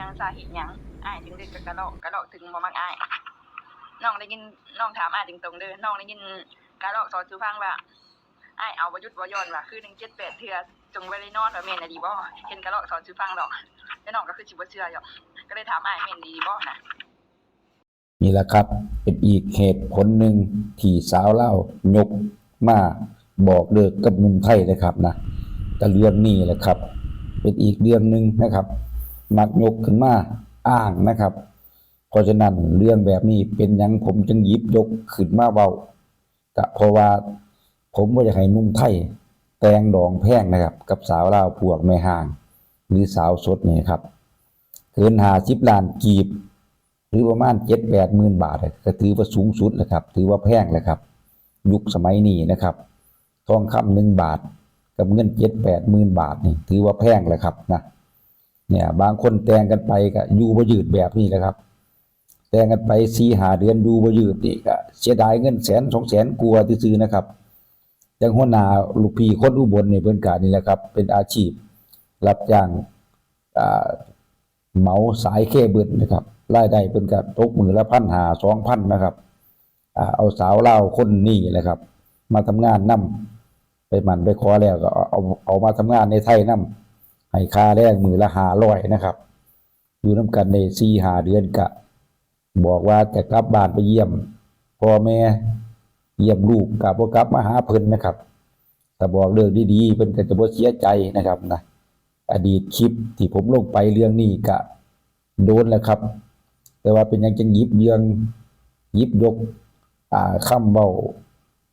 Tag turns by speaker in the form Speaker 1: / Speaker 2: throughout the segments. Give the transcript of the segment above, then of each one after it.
Speaker 1: ยังสาเหตุยังอ้ายถึงได้กระลอกกระลอกถึงบ่มักอ้ายน้องได้ยินน้องถามอ้ายตรงๆเด้อน้องได้ยินกระลอกสอนสู่ฟังว่าอ้ายเอาบ่หยุดบ่ย่อนว่าคือ178เทื่อจงไว้ได้นอนว่าแม่นอะดีบ่เห็นกระลอกสอนสู่ฟังดอกแล้วน้องก็คือสิบ่เชื่อหรอกก็เลยถามอ้ายแม่นดีบ่นะ
Speaker 2: นี่แหละครับ เป็นอีกเหตุผลหนึ่งที่สาวเล่ายกมาบอกเลิกกับหนุ่มไทยนะครับนะแต่เรื่องนี้แหละครับ เป็นอีกเรื่องหนึ่งนะครับ มักยกขึ้นมาอ้างนะครับ เพราะฉะนั้นเรื่องแบบนี้เป็นยังผมจึงหยิบยกขึ้นมาเบาก็เพราะว่าผมว่าอยากให้นุ่มไทยแตงดองแพงนะครับ กับสาวลาวพวกแม่ห่าง หรือสาวสดนี่ครับเกินหาสิบล้านกีบ หรือประมาณเจ็ดแปดหมื่นบาทก็ถือว่าสูงสุดแหละครับ ถือว่าแพงแหละครับ ยุคสมัยนี้นะครับทองคำหนึ่งบาท กับเงินเจ็ดแปดหมื่นบาทนี่ถือว่าแพงแหละครับนะ เนี่ย บางคนแต่งกันไปก็อยู่บ่ยืดแบบนี้แหละครับ แต่งกันไปสี่หาเดือนอยู่บ่ยืดนี่ก็เสียดายเงินแสนสองแสนกลัวที่ซื้อนะครับย่างหัวหน้าลูกพี่คนอุบลนี่เพิ่นกานี่แหละครับ เป็นอาชีพ รับจ้างเหมาสายเคเบิลนะครับรายได้เป็นกับตกมือละพันหาสองพันนะครับอเอาสาวเล่าคนนี้แหละครับ มาทำงานนํไปหมันไปขอแล้วก็เอาเอามาทำงานในไทยนํ ให้ค่าแรงมือละหาร้อยนะครับ อยู่น้ากันในสี่หาเดือนกะ บอกว่าจะกลับบ้านไปเยี่ยมพ่อแม่เยี่ยมลูกกับพ่กลับมาหาเพิ่นนะครับแต่บอกเรื่องดีๆเพิ่นก็จะบ่เสียใจนะครับนะอดีตคลิปที่ผมลงไปเรื่องนี้กะโดนแล้วครับ แต่ว่าเป็นยังจังยิบเรื่องยิบยกอ่าคำเว้า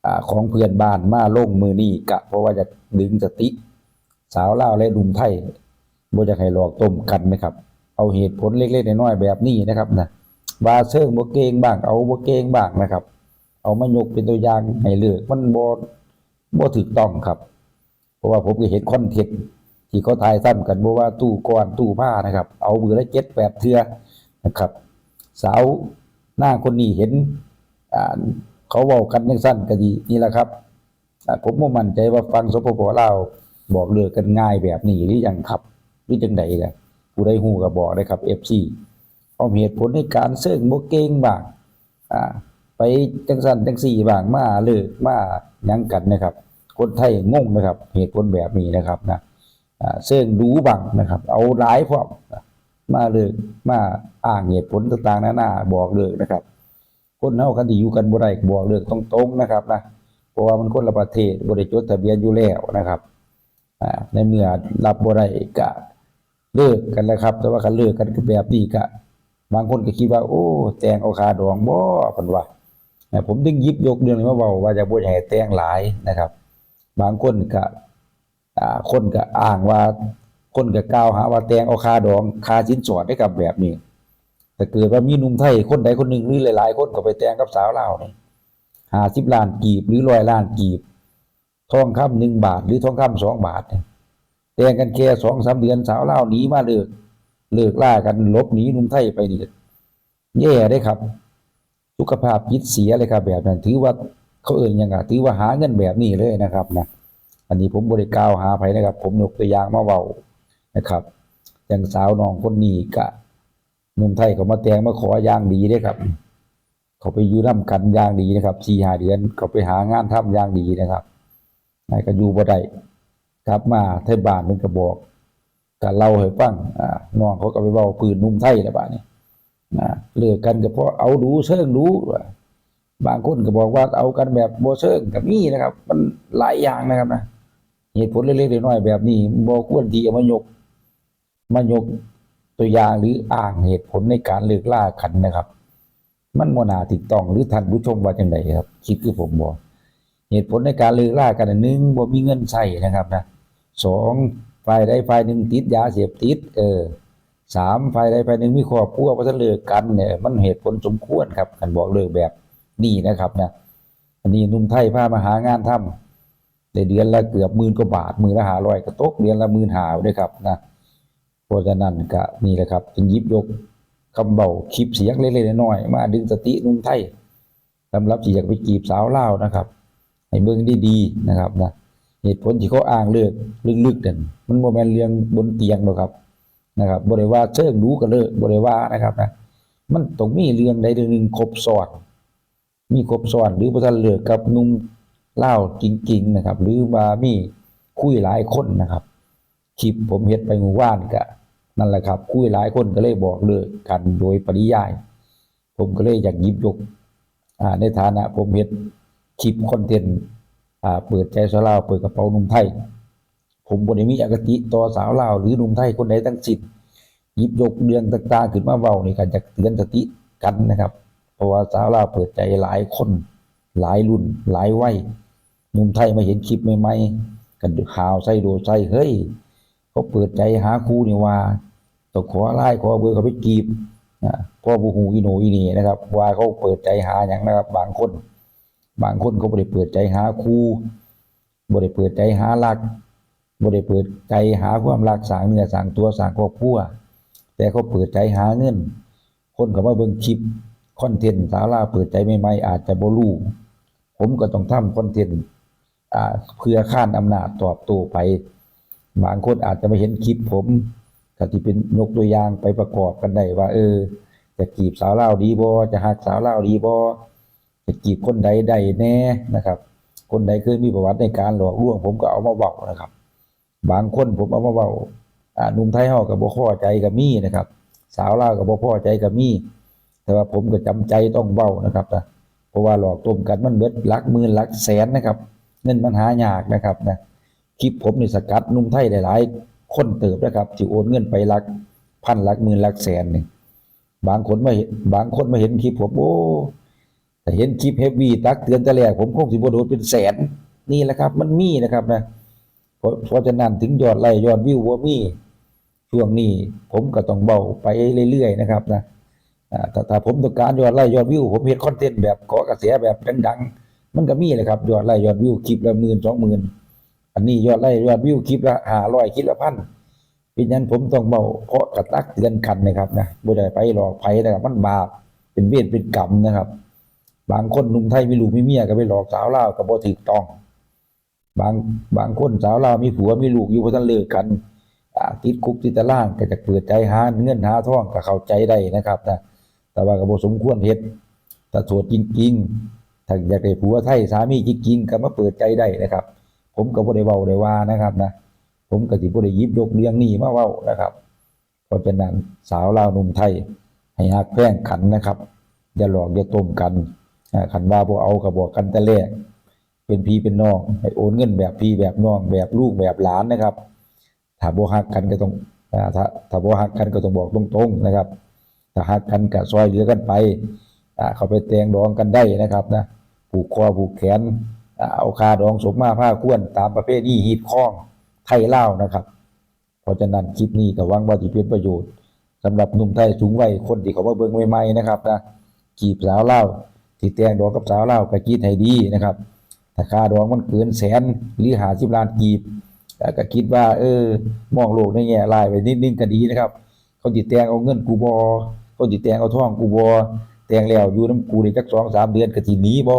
Speaker 2: อ่าของเพื่อนบ้านมาลงมือนี้กะ เพราะว่าจะดึงสติ สาวล่าและหนุ่มไทยบ่อยากให้หลอกต้มกันนะครับ เอาเหตุผลเล็กๆน้อยๆแบบนี้นะครับนะว่าเชิงบ่เกงบ้างเอาบ่เกงบ้างนะครับ เอามายกเป็นตัวอย่างให้เลือกมันบ่บ่ถูกต้องครับ เพราะว่าผมก็เห็นคอนเทนต์ที่เขาถ่ายซ้ำกันบ่ว่าตู้ก้อนตู้ผ้านะครับ เอามือละ7 8เทือนะครับ สาวหน้าคนนี้เห็นอ่าเขาเว้ากันจังซั่นก็ดีนี่แหละครับผมบ่มั่นใจว่าฟังสปปลาว บอกเลิกกันง่ายแบบนี้หรือยังครับหรือจังใดกันผู้ใดฮูก็บอกได้ครับ FC เอาเหตุผลในการเสิ่งบ่เก่งบ้างอ่าไปจังซั่นจังซี่บ้างมาเลิกมายังกันนะครับ คนไทยงงนะครับ เหตุผลแบบนี้นะครับนะเสิ่งดูบ้างนะครับ เอาหลายพร้อมมาเลิกมาอ้างเหตุผลต่างๆนานาบอกเลิกนะครับ คนเฮาคันที่อยู่กันบ่ได้บอกเลิกตรงๆนะครับนะเพราะว่ามันคนละประเทศบ่ได้จดทะเบียนอยู่แล้วนะครับ ในเมื่อรับบ่ได้ก็เลิกกันแล้วครับ แต่ว่าคันเลิกกันก็แบบนี้ก็บางคนก็คิดว่า โอ้แตงเอาคาดองบ่เพิ่นว่านะผมถึงยิบยกเรื่องนี้มาเว้าว่าจะบ่อยากให้แตงหลายนะครับ บางคนก็คนก็อ้างว่าคนก็กล่าวหาว่าแตงเอาคาดองคาสินสอดได้กับแบบนี้แต่เกิดว่ามีหนุ่มไทยคนใดคนหนึ่งหรือหลาย ๆ คนก็ไปแต่งกับสาวลาวนี่50ล้านกีบหรือ100ล้านกีบ องคำหนึ่งบาท หรือทองคำสองบาทเนี่ยแต่งกันแค่2-3เดือนสาวเลาหนีมาเลิกเลิกล่ากันลบหนีนุ่มไทยไปนี่แย่เด้ครับ สุขภาพจิตเสียเลยครับ แบบนั้นถือว่าเขาเอ่ยยังไงถือว่าหาเงินแบบนี้เลยนะครับนะอันนี้ผมบริกาวหาไปนะครับ ผมยกตัวอย่างมาเว้านะครับ อย่างสาวน้องคนนี้กะนุ่มไทยเขามาแต่งมาขออย่างดีเด้ครับ เขาไปอยู่นํกันอย่างดีนะครับสี่หาเดือนเขาไปหางานทำอย่างดีนะครับ นายก็อยู่บ่ได้กลับมาไทยบ้านเพิ่นก็บอกก็เล่าให้ฟังอ่าน้องเขาก็ไปเว้าปืนนุ่มไทยแล้วบัดนี้นะเลิกกันก็เพราะเอาดูเชิงดูบางคนก็บอกว่าเอากันแบบโบเชิงกับนี่นะครับ มันหลายอย่างนะครับนะเหตุผลเล็กๆน้อยๆแบบนี้บ่ควรที่จะมายกมายกตัวอย่างหรืออ้างเหตุผลในการเลิกล่ากันนะครับ มันบ่น่าถูกต้องหรือท่านผู้ชมว่าจังไดครับ คิดคือผมบ่ เหตุผลในการเลิกล่ากันอันหนึ่งบ่มีเงินใช้นะครับนะสองฝ่ายใดฝ่ายหนึ่งติดยาเสพติด เออสามฝ่ายใดฝ่ายหนึ่งมีครอบครัวเพราะฉะนั้นเลิกกันเนี่ยมันเหตุผลสมควรครับกันบอกเลิกแบบนี้นะครับนะอันนี้นุ่มไทยพามาหางานทำได้เดือนละเกือบหมื่นกว่าบาทมือละหาร้อยก็ตกเดือนละหมื่นหาด้วยครับนะเพราะฉะนั้นก็นี่แหละครับจึงยิบยกคำเบาคลิปเสียงเล็กๆน้อยๆมาดึงสตินุ่มไทยสำหรับที่อยากไปจีบสาวเล่านะครับ ให้เบิ่งดีๆนะครับนะเหตุผลที่เขาอ้างเลิกลึกๆนั่นมันบ่แมนเรื่องบนเตียงหรอกครับนะครับบ่ได้ว่าเชิงรู้กันเลยบ่ได้ว่านะครับนะมันต้องมีเรื่องใดเรื่องหนึ่งครบซ้อน มีครบซ้อนหรือบ่ทันเลิกกับนุ่มลาจริง ๆนะครับ หรือว่ามีคุยหลายคนนะครับคลิปผมเฮ็ดไปเมื่อวานก็นั่นแหละครับ คุยหลายคนก็เลยบอกเลิกกันโดยปริยาย ผมก็เลยอยากยิบยกในฐานะผมเฮ็ด คลิปคอนเทนต์อ่าเปิดใจสาวลาวเปิดกระเป๋าหนุ่มไทย ผมบ่ได้มีอคติต่อสาวลาวหรือหนุ่มไทยคนใดทั้งสิ้นหยิบยกเรื่องต่างๆขึ้นมาเว้านี่ก็จะเตือนสติกันนะครับ เพราะว่าสาวลาวเปิดใจหลายคน หลายรุ่น หลายวัยหนุ่มไทยมาเห็นคลิปใหม่ๆกันข่าวใส่โดใส่เฮ้ยเขาเปิดใจหาครูนี่ว่าต้องขอไล่ขอเบอร์เขาไปจีบพ่อบูฮูอีโหนอีนี่นะครับ ว่าเขาเปิดใจหาอย่างนะครับบางคน บางคนเขาบ่ได้เปิดใจหาครูบ่ได้เปิดใจหารักบ่ได้เปิดใจหาความรักสางเนื้อสางตัวสางครอบครัวแต่เขาเปิดใจหาเงิน คนก็มาเบิ่งคลิปคอนเทนต์สาวลาเปิดใจใหม่ๆอาจจะบ่รู้ผมก็ต้องทำคอนเทนต์อ่าเพื่อข้านอำนาจตอบโต้ไป บางคนอาจจะไม่เห็นคลิปผมก็ที่เป็นยกตัวอย่างไปประกอบกันได้ว่า เออ จะจีบสาวเล่าดีบ่จะหักสาวเล่าดีบ่ จีบคนใดได้แน่นะครับ คนใดเคยมีประวัติในการหลอกลวง ผมก็เอามาเว้านะครับ บางคนผมเอามาเว้าอ่านุ่มไทยเฮาก็บ่พอใจก็มีนะครับ สาวลาวก็บ่พอใจก็มีแต่ว่าผมก็จำใจต้องเว้านะครับนะเพราะว่าหลอกต้มกันมันเบิดลักหมื่นลักแสนนะครับเงินมันหายากนะครับนะคลิปผมนี่สกัดนุ่มไทยหลายๆคนเติบนะครับที่โอนเงินไปลักพันลักหมื่นลักแสนนี่บางคนไมาเห็นบางคนไมาเห็นคลิปผมโอ้ แต่เห็นคลิปเฮฟวี่ตักเตือนแต่แรกผมคงสิบโดนเป็นแสนนี่แหละครับ มันมีนะครับนะเพราะเพราะฉะนั้นถึงยอดไลค์ยอดวิวว่ามีช่วงนี้ผมก็ต้องเบาไปเรื่อยๆนะครับนะอ่ถ้าถ้าผมต้องการยอดไลค์ยอดวิวผมเฮ็ดคอนเทนต์แบบเกาะกระแสแบบดังๆ มันก็มีเลยครับยอดไลค์ยอดวิวคลิปละหมื่นสองหมื่นอันนี้ยอดไลค์ยอดวิวคลิปละห้าร้อยคลิปละพันเป็นยันผมต้องเบาเพราะกระตักเตือนกันนะครับนะบ่ได้ไปหลอกไผนะครับมันบาปเป็นเวรเป็นกรรมนะครับ บางคนนุ่มไทยมีลูกมีเมียก็ไปหลอกสาวลาวก็บ่ถูกต้อง บางบางคนสาวลาวมีผัวมีลูกอยู่บ่ทันเลิกกันติดคุกติดตารางก็จะเปิดใจหาเงินหาท่องก็เข้าใจได้นะครับนะแต่ว่าก็บ่สมควรเฮ็ดถ้าโสดจริงๆถ้าอยากได้ผัวไทยสามีจริงๆก็มาเปิดใจได้นะครับ ผมก็บ่ได้เว้าได้ว่านะครับนะผมก็สิบ่ได้ยิบยกเรื่องนี้มาเว้านะครับเพราะฉะนั้นสาวลาวหนุ่มไทย ให้ฮักแพร่งขันนะครับ อย่าหลอกอย่าต้มกัน ขันว่าบ่เอาก็บอกกันแต่แรกเป็นพี่เป็นน้องให้โอนเงินแบบพี่แบบน้องแบบลูกแบบหลานนะครับ ถ้าบ่ฮักกันก็ต้องถ้าถ้าบ่ฮักกันก็ต้องบอกตรงๆนะครับ ถ้าฮักกันก็ซอยเหลือกันไปเขาไปแตงดองกันได้นะครับนะผูกคอผูกแขนเอาคาดองสมมาผ้าควนตามประเภทนี้ฮีดข้องไทยเล่านะครับ เพราะฉะนั้นคลิปนี้ก็หวังว่าจะเป็นประโยชน์สำหรับหนุ่มไทยสูงวัยคนที่เขามาเบิ่งใหม่ๆนะครับนะจีบสาวเล่า ที่แต่งดองกับสาวเล่าวก็คิดให้ดีนะครับถ้าค่าดองมันเกินแสนหรือหาสิบล้านกีบแล้วก็คิดว่า เออ มองโลกในแง่ร้ายไปนิดนึงก็ดีนะครับ เขาติแต่งเอาเงินกูบอเขาติแต่งเอาทองกูบอแต่งแล้วอยู่น้ำกูได้จักสองสามเดือนก็สิหนีบอ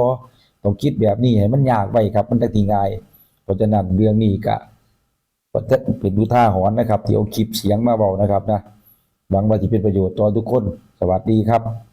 Speaker 2: ต้องคิดแบบนี้ให้มันยากไปครับ มันจะทีง่าย เพราะฉะนั้นเรื่องนี้ก็ก็จะเป็นดูท่าหอนนะครับที่เอาคลิปเสียงมาเบานะครับนะหวังว่าจะเป็นประโยชน์ต่อทุกคน สวัสดีครับ